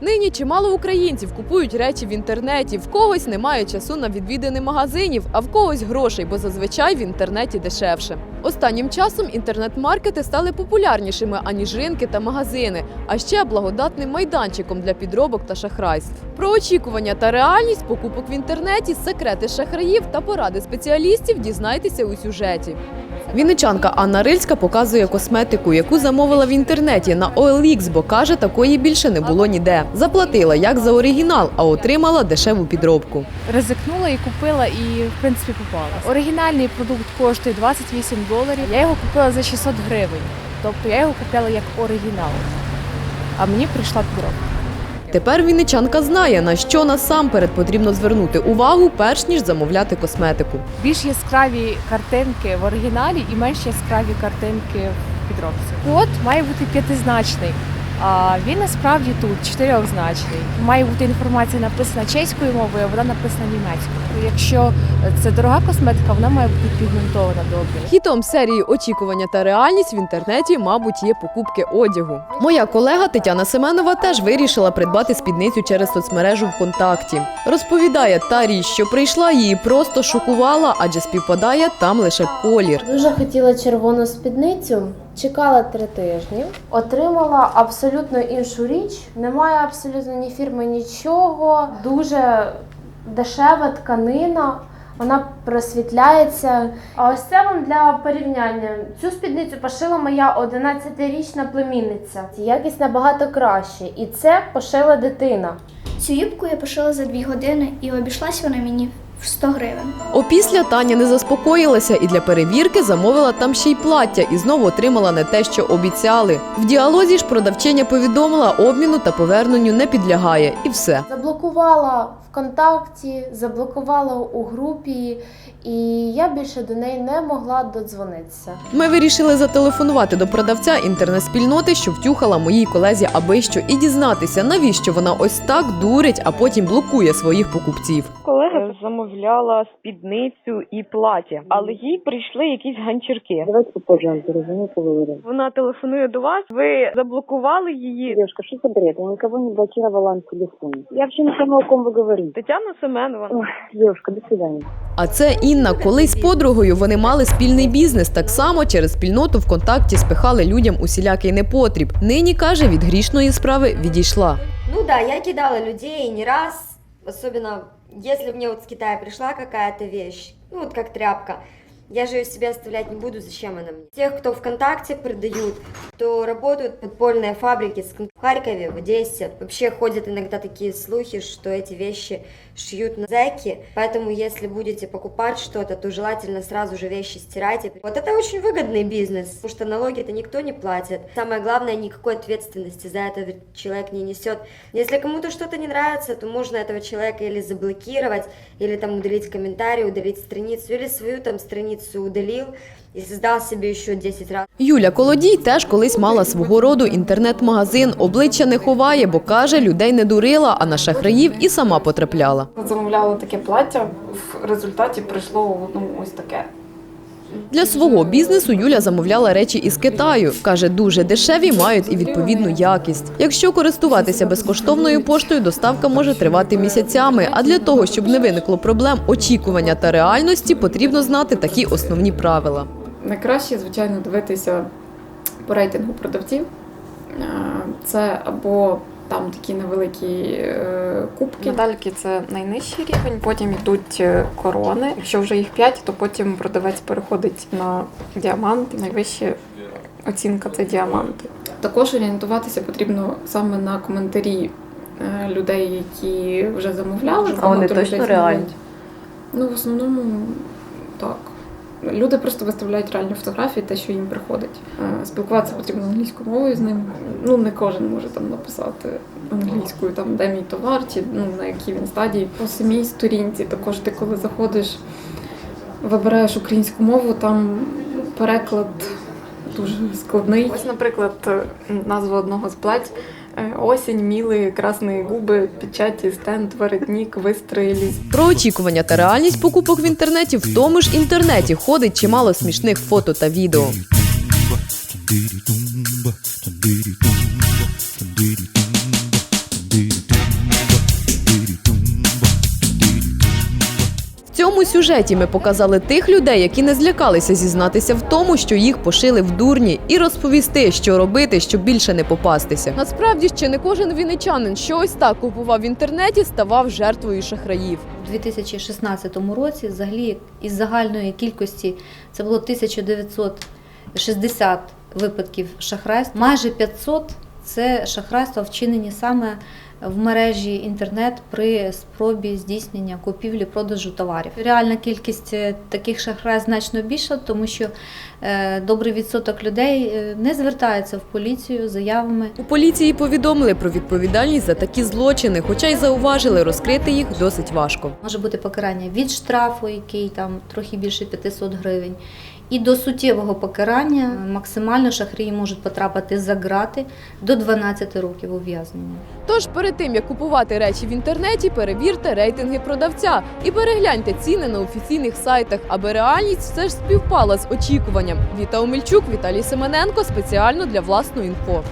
Нині чимало українців купують речі в інтернеті. В когось немає часу на відвідини магазинів, а в когось грошей, бо зазвичай в інтернеті дешевше. Останнім часом інтернет-маркети стали популярнішими аніж ринки та магазини, а ще благодатним майданчиком для підробок та шахрайств. Про очікування та реальність покупок в інтернеті, секрети шахраїв та поради спеціалістів дізнайтеся у сюжеті. Вінничанка Анна Рильська показує косметику, яку замовила в інтернеті на OLX, бо каже, такої більше не було ніде. Заплатила як за оригінал, а отримала дешеву підробку. Ризикнула і купила, і в принципі попала. Оригінальний продукт коштує 28 доларів. Я його купила за 600 гривень. Тобто я його купила як оригінал. А мені прийшла підробка. Тепер вінничанка знає, на що насамперед потрібно звернути увагу, перш ніж замовляти косметику. Більш яскраві картинки в оригіналі і менш яскраві картинки в підробці. Код має бути п'ятизначний. А він насправді тут чотирьохзначний. Має бути інформація написана чеською мовою, а вона написана німецькою. Якщо це дорога косметика, вона має бути пігментована добре. Хітом серії очікування та реальність в інтернеті, мабуть, є покупки одягу. Моя колега Тетяна Семенова теж вирішила придбати спідницю через соцмережу ВКонтакті. Розповідає, та річ, що прийшла, її просто шокувала, адже співпадає там лише колір. Дуже хотіла червону спідницю, чекала три тижні, отримала абсолютно іншу річ. Немає абсолютно ні фірми, нічого. Дуже дешева тканина. Вона просвітляється. А ось це вам для порівняння. Цю спідницю пошила моя 11-річна племінниця. Якість набагато краще. І це пошила дитина. Цю юбку я пошила за дві години і обійшлась вона мені в 100 гривень. Опісля Таня не заспокоїлася і для перевірки замовила там ще й плаття і знову отримала не те, що обіцяли. В діалозі ж продавчиня повідомила, обміну та поверненню не підлягає, і все. Заблокувала ВКонтакті, заблокувала у групі, і я більше до неї не могла додзвонитися. Ми вирішили зателефонувати до продавця інтернет-спільноти, що втюхала моїй колезі аби що, і дізнатися, навіщо вона ось так дурить, а потім блокує своїх покупців. Колега замовляла спідницю і плаття, але їй прийшли якісь ганчірки. Давайте попозже я вам. Вона телефонує до вас. Ви заблокували її. Девушка, что за бред? Я никого не блокировала на телефоне. Я вообще не понимаю, о ком вы говорите. Тетяна Семенова. Ой, девушка, до свидания. А це Інна. Колись з подругою вони мали спільний бізнес. Так само через спільноту ВКонтакті спихали людям усілякий непотріб. Нині каже, від грішної справи відійшла. Ну да, я кидала людей не раз, особенно если мне вот с Китая пришла какая-то вещь, ну вот как тряпка, я же ее себе оставлять не буду, зачем она мне. Тех, кто ВКонтакте продают, то работают подпольные фабрики с- в Харькове, в Одессе. Вообще ходят иногда такие слухи, что эти вещи шьют на зэки, поэтому если будете покупать что-то, то желательно сразу же вещи стирайте. Вот это очень выгодный бизнес, потому что налоги-то никто не платит. Самое главное, никакой ответственности за это человек не несет. Если кому-то что-то не нравится, то можно этого человека или заблокировать, или там удалить комментарий, удалить страницу, или свою там страницу удалил и создал себе еще 10 раз. Юля Колодій теж колись мала свого роду інтернет-магазин. Обличчя не ховає, бо каже, людей не дурила, а на шахраїв і сама потрапляла. Замовляла таке плаття, в результаті прийшло ну, ось таке. Для свого бізнесу Юля замовляла речі із Китаю. Каже, дуже дешеві, мають і відповідну якість. Якщо користуватися безкоштовною поштою, доставка може тривати місяцями. А для того, щоб не виникло проблем очікування та реальності, потрібно знати такі основні правила. Найкраще, звичайно, дивитися по рейтингу продавців. Е, Це або там такі невеликі е, кубки. Медальки це найнижчий рівень, потім йдуть е, корони. Якщо вже їх 5, то потім продавець переходить на діамант. Найвища оцінка це діаманти. Також орієнтуватися потрібно саме на коментарі людей, які вже замовляли. багато людей замовляють. Ну, в основному так. Люди просто виставляють реальні фотографії, те, що їм приходить. Е, Спілкуватися потрібно англійською мовою з ним. Ну, не кожен може там написати англійською, там, де мій товар, чи ну, на якій він стадії. По самій сторінці також ти, коли заходиш, вибираєш українську мову, там переклад дуже складний. Ось, наприклад, назва одного з плать. Е, Осінь, міли, красні губи, печаті, стенд, воротник, вистрілі. Про очікування та реальність покупок в інтернеті в тому ж інтернеті ходить чимало смішних фото та відео. Сюжеті ми показали тих людей, які не злякалися зізнатися в тому, що їх пошили в дурні, і розповісти, що робити, щоб більше не попастися. Насправді ще не кожен вінничанин, що ось так купував в інтернеті, ставав жертвою шахраїв. У 2016 році взагалі із загальної кількості це було 1960 випадків шахрайств. Майже 500 – це шахрайства вчинені саме в мережі інтернет при спробі здійснення купівлі продажу товарів. Реальна кількість е, таких шахрайств значно більша, тому що е, добрий відсоток людей е, не звертаються в поліцію з заявами У поліції повідомили про відповідальність за такі злочини, хоча й зауважили, розкрити їх досить важко. Може бути покарання від штрафу, який там трохи більше 500 гривень, і до суттєвого покарання максимально шахрії можуть потрапити за грати до 12 років ув'язнення. Тож перед тим як купувати речі в інтернеті, перевірте рейтинги продавця і перегляньте ціни на офіційних сайтах, аби реальність все ж співпала з очікуванням. Віта Омельчук, Віталій Семененко спеціально для власної інфо.